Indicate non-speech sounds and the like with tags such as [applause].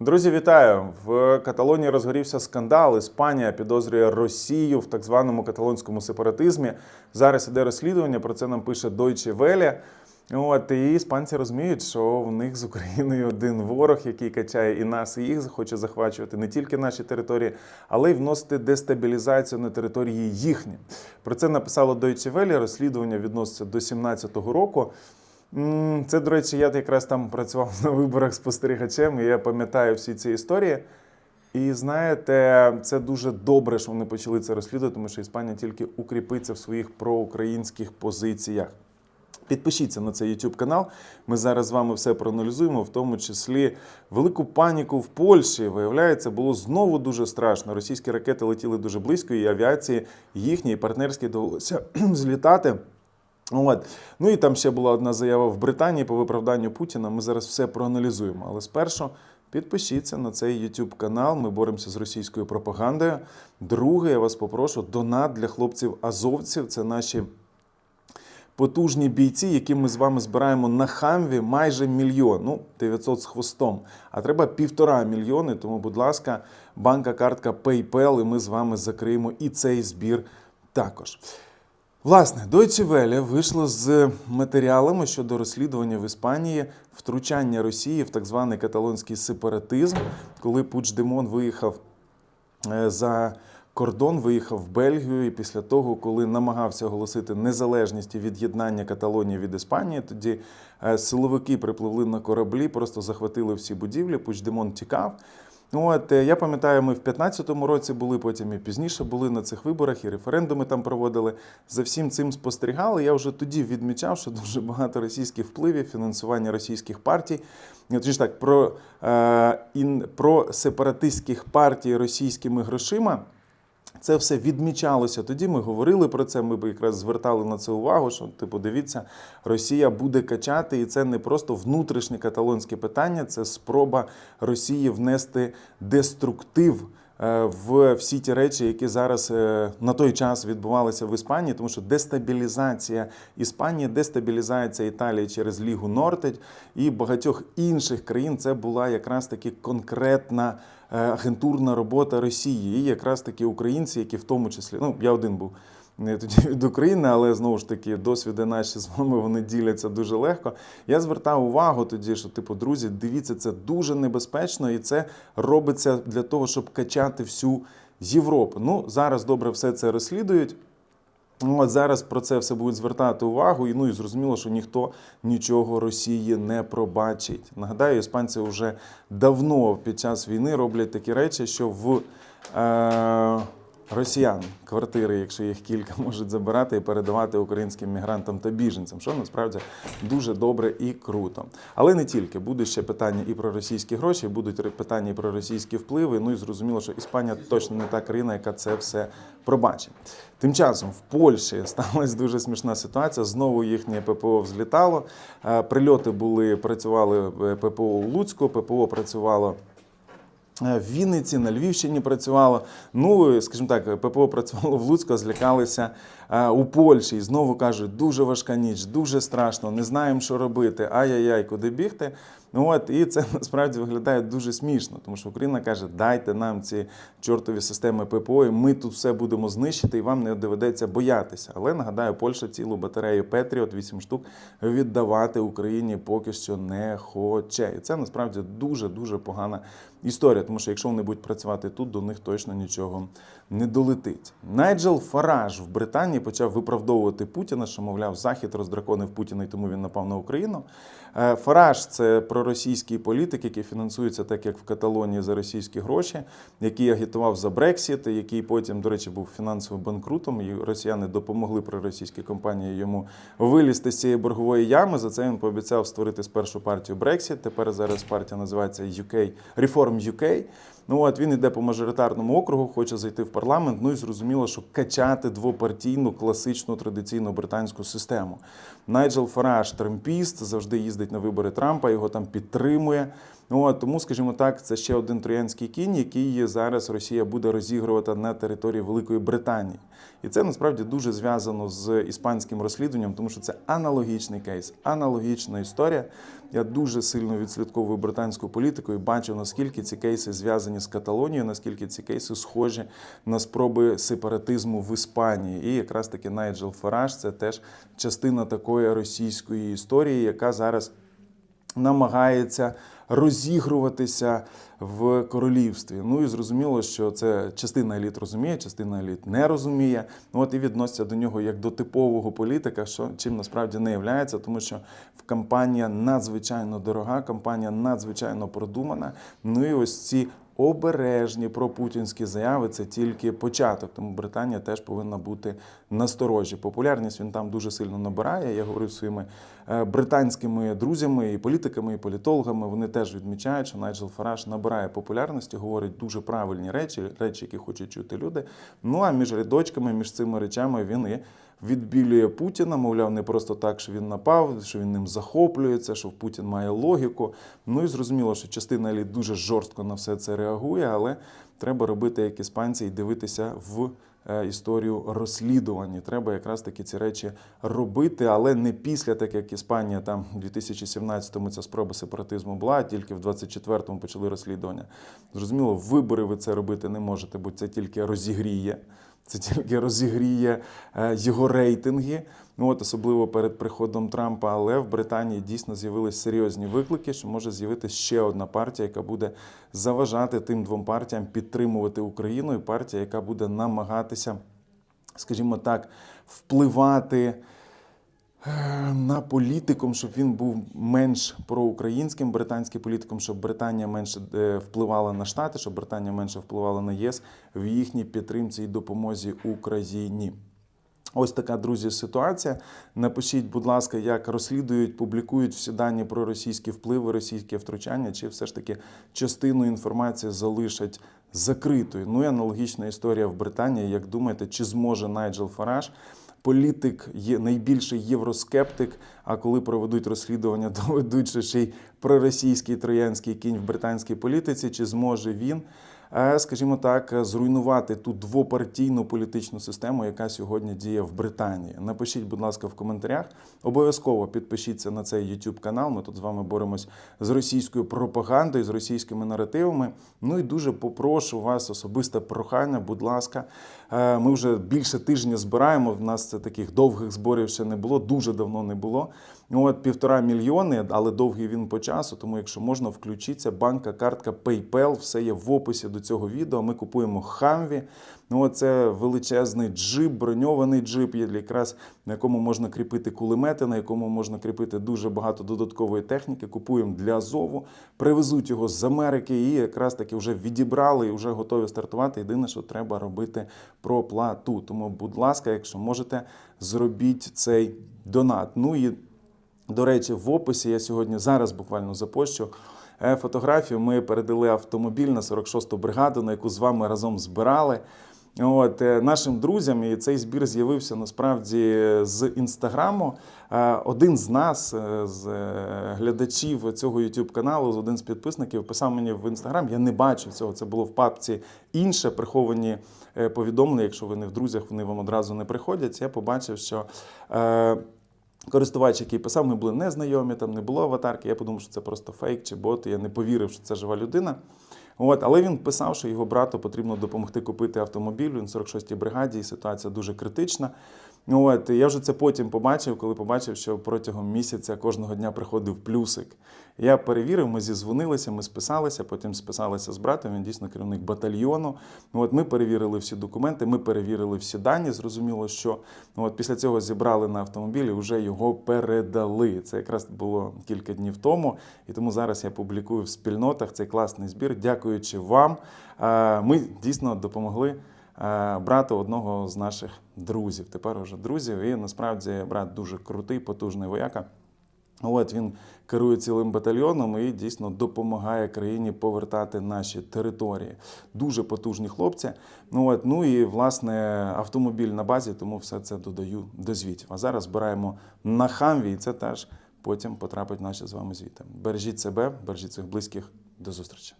Друзі, вітаю! В Каталонії розгорівся скандал. Іспанія підозрює Росію в так званому каталонському сепаратизмі. Зараз іде розслідування. Про це нам пише Deutsche Welle. От і іспанці розуміють, що в них з Україною один ворог, який качає і нас, і їх хоче захвачувати не тільки наші території, але й вносити дестабілізацію на території їхні. Про це написало Deutsche Welle. Розслідування відноситься до 17-го року. Це, до речі, я якраз там працював на виборах спостерігачем, і я пам'ятаю всі ці історії. І знаєте, це дуже добре, що вони почали це розслідувати, тому що Іспанія тільки укріпиться в своїх проукраїнських позиціях. Підпишіться на цей YouTube канал. Ми зараз з вами все проаналізуємо, в тому числі велику паніку в Польщі. Виявляється, було знову дуже страшно. Російські ракети летіли дуже близько, і авіації їхній партнерській довелося [clears throat] злітати. От. Ну і там ще була одна заява в Британії по виправданню Путіна. Ми зараз все проаналізуємо. Але спершу підпишіться на цей YouTube канал. Ми боремося з російською пропагандою. Друге, я вас попрошу, донат для хлопців азовців. Це наші потужні бійці, які ми з вами збираємо на хамві майже мільйон, ну 900 з хвостом. А треба півтора мільйони. Тому, будь ласка, банка картка PayPal, і ми з вами закриємо і цей збір також. Власне, Deutsche Welle вийшло з матеріалами щодо розслідування в Іспанії втручання Росії в так званий каталонський сепаратизм, коли Пучдемон виїхав е, за кордон, виїхав в Бельгію, і після того, коли намагався оголосити незалежність і від'єднання Каталонії від Іспанії, тоді е, силовики припливли на кораблі, просто захватили всі будівлі. Пучдемон тікав. Ну, От е, я пам'ятаю, ми в 15-му році були, потім і пізніше були на цих виборах, і референдуми там проводили. За всім цим спостерігали. Я вже тоді відмічав, що дуже багато російських впливів, фінансування російських партій. Точніше так, про, е, ін, про сепаратистських партій російськими грошима. Це все відмічалося. Тоді ми говорили про це. Ми якраз звертали на це увагу. Що типу, дивіться, Росія буде качати, і це не просто внутрішнє каталонське питання, це спроба Росії внести деструктив. е, В всі ті речі, які зараз е, на той час відбувалися в Іспанії, тому що дестабілізація Іспанії, дестабілізація Італії через Лігу Нортедь і багатьох інших країн це була якраз таки конкретна агентурна робота Росії. І якраз такі українці, які в тому числі, ну я один був не тоді [laughs] від України, але знову ж таки досвіди наші з вами вони діляться дуже легко. Я звертав увагу тоді, що типу, друзі, дивіться, це дуже небезпечно, і це робиться для того, щоб качати всю Європу. Ну зараз добре все це розслідують. Ну, От зараз про це все будуть звертати увагу, і ну і зрозуміло, що ніхто нічого Росії не пробачить. Нагадаю, іспанці вже давно під час війни роблять такі речі, що в е, росіян квартири, якщо їх кілька, [laughs] можуть забирати і передавати українським мігрантам та біженцям, що насправді дуже добре і круто. Але не тільки будуть ще питання і про російські гроші, будуть питання і про російські впливи. Ну і зрозуміло, що Іспанія точно не та країна, яка це все пробачить. Тим часом в Польщі [laughs] сталася дуже смішна ситуація. Знову їхнє ППО взлітало. Е, Прильоти були, працювали е, ППО у Луцьку, ППО працювало. Е, В Вінниці, на Львівщині працювало. Ну, скажімо так, ППО працювало в Луцьку, злякалися е, у Польщі. І знову кажуть, дуже важка ніч, дуже страшно, не знаємо, що робити. Ай-яй-яй, куди бігти. Ну от і це [laughs] насправді виглядає дуже смішно, тому що Україна каже: дайте нам ці чортові системи ППО, і ми тут все будемо знищити, і вам не доведеться боятися. Але нагадаю, Польща цілу батарею Петріот, 8 штук, віддавати Україні поки що не хоче. І це насправді дуже дуже погана історія, тому що якщо вони будуть працювати тут, до них точно нічого не долетить. Найджел Фараж в Британії почав виправдовувати Путіна, що мовляв, Захід роздраконив Путіна, і тому він напав на Україну. Е, Фараж це проросійський політик, який фінансується так, як в Каталонії за російські гроші, який агітував за Брексіт, який потім, до речі, був фінансовим банкрутом. І росіяни допомогли проросійській компанії йому вилізти з цієї боргової ями. За це він пообіцяв створити спершу партію Брексіт. Тепер зараз партія називається UK, Reform UK. Ну от він іде по мажоритарному округу, хоче зайти в парламент. Ну і зрозуміло, що качати двопартійну класичну традиційну британську систему. Найджел Фараж, трампіст, завжди їздить на вибори Трампа. Його там підтримує. От, тому, скажімо так, це ще один троянський кінь, який зараз Росія буде розігрувати на території Великої Британії. І це насправді дуже зв'язано з іспанським розслідуванням, тому що це аналогічний кейс, аналогічна історія. Я дуже сильно відслідковую британську політику і бачу, наскільки ці кейси зв'язані з Каталонією, наскільки ці кейси схожі на спроби сепаратизму в Іспанії. І якраз таки Найджел Фараж це теж частина такої російської історії, яка зараз намагається розігруватися в королівстві. Ну і зрозуміло, що це частина еліт розуміє, частина еліт не розуміє. Ну от і відносяться до нього як до типового політика, що чим насправді не являється, тому що в кампанія надзвичайно дорога, кампанія надзвичайно продумана. Ну і ось ці. Обережні пропутінські заяви це тільки початок, тому Британія теж повинна бути насторожі. Популярність він там дуже сильно набирає. Я говорив своїми е, британськими друзями, і політиками, і політологами. Вони теж відмічають, що Найджел Фараж набирає популярності, говорить дуже правильні речі, речі, які хочуть чути люди. Ну а між рядочками, між цими речами він і відбілює Путіна. Мовляв, не просто так, що він напав, що він ним захоплюється, що Путін має логіку. Ну і зрозуміло, що частина еліт дуже жорстко на все це реагує, але треба робити як іспанці і дивитися в. Е, Історію розслідування треба якраз таки ці речі робити, але не після, так як Іспанія там у 2017-му ця спроба сепаратизму була, тільки в 24-му почали розслідування. Зрозуміло, вибори ви це робити не можете, бо це тільки розігріє. Це тільки розігріє е, його рейтинги. Ну от особливо перед приходом Трампа. Але в Британії дійсно з'явились серйозні виклики, що може з'явитися ще одна партія, яка буде заважати тим двом партіям підтримувати Україну, і партія, яка буде намагатися, скажімо так, впливати. На політиком, щоб він був менш проукраїнським британським політиком, щоб Британія менше е, впливала на Штати, щоб Британія менше впливала на ЄС в їхній підтримці і допомозі Україні. Ось така, друзі, ситуація. Напишіть, будь ласка, як розслідують, публікують всі дані про російські впливи, російське втручання, чи все ж таки частину інформації залишать закритою. Ну і аналогічна історія в Британії. Як думаєте, чи зможе Найджел Фараж? Політик є найбільший євроскептик. А коли проведуть розслідування, [laughs] доведуть, що ще й проросійський троянський кінь в британській політиці, чи зможе він, скажімо так, зруйнувати ту двопартійну політичну систему, яка сьогодні діє в Британії? Напишіть, будь ласка, в коментарях. Обов'язково підпишіться на цей YouTube канал. Ми тут з вами боремось з російською пропагандою, з російськими наративами. Ну і дуже попрошу вас особисте прохання, будь ласка. Е, Ми вже більше тижня збираємо. В нас це таких довгих зборів ще не було, дуже давно не було. От півтора мільйони, але довгий він по часу. Тому, якщо можна, включіться. Банка, картка PayPal, все є в описі до цього відео. Ми купуємо Хамві. Ну, це величезний джип, броньований джип, якраз на якому можна кріпити кулемети, на якому можна кріпити дуже багато додаткової техніки. Купуємо для Азову, привезуть його з Америки і якраз таки вже відібрали і вже готові стартувати. Єдине, що треба робити проплату. Тому, будь ласка, якщо можете, зробіть цей донат. Ну і до речі, в описі я сьогодні зараз буквально запощу фотографію. Ми передали автомобіль на 46-ту бригаду, на яку з вами разом збирали. От е, нашим друзям, і цей збір з'явився насправді з інстаграму. Е, Один з нас, е, з е, глядачів цього youtube каналу, один з підписників, писав мені в інстаграм. Я не бачив цього. Це було в папці інше приховані е, повідомлення. Якщо ви не в друзях, вони вам одразу не приходять. Я побачив, що. Користувач, який писав, ми були незнайомі, там не було аватарки. Я подумав, що це просто фейк чи бот. Я не повірив, що це жива людина. От, але він писав, що його брату потрібно допомогти купити автомобіль. Він в 46-й бригаді, і ситуація дуже критична. От, я вже це потім побачив, коли побачив, що протягом місяця кожного дня приходив плюсик. Я перевірив, ми зізвонилися, ми списалися, потім списалися з братом. Він дійсно керівник батальйону. От ми перевірили всі документи, ми перевірили всі дані. Зрозуміло, що от після цього зібрали на автомобілі, вже його передали. Це якраз було кілька днів тому. І тому зараз я публікую в спільнотах цей класний збір. Дякуючи вам, ми дійсно допомогли. Е, Брату одного з наших друзів. Тепер уже друзів. І насправді брат дуже крутий, потужний вояка. От він керує цілим батальйоном і дійсно допомагає країні повертати наші території. Дуже потужні хлопці. Ну от ну і власне автомобіль на базі, тому все це додаю до звітів. А зараз збираємо на хамві, і це теж потім потрапить в наші з вами звіти. Бережіть себе, бережіть своїх близьких. До зустрічі.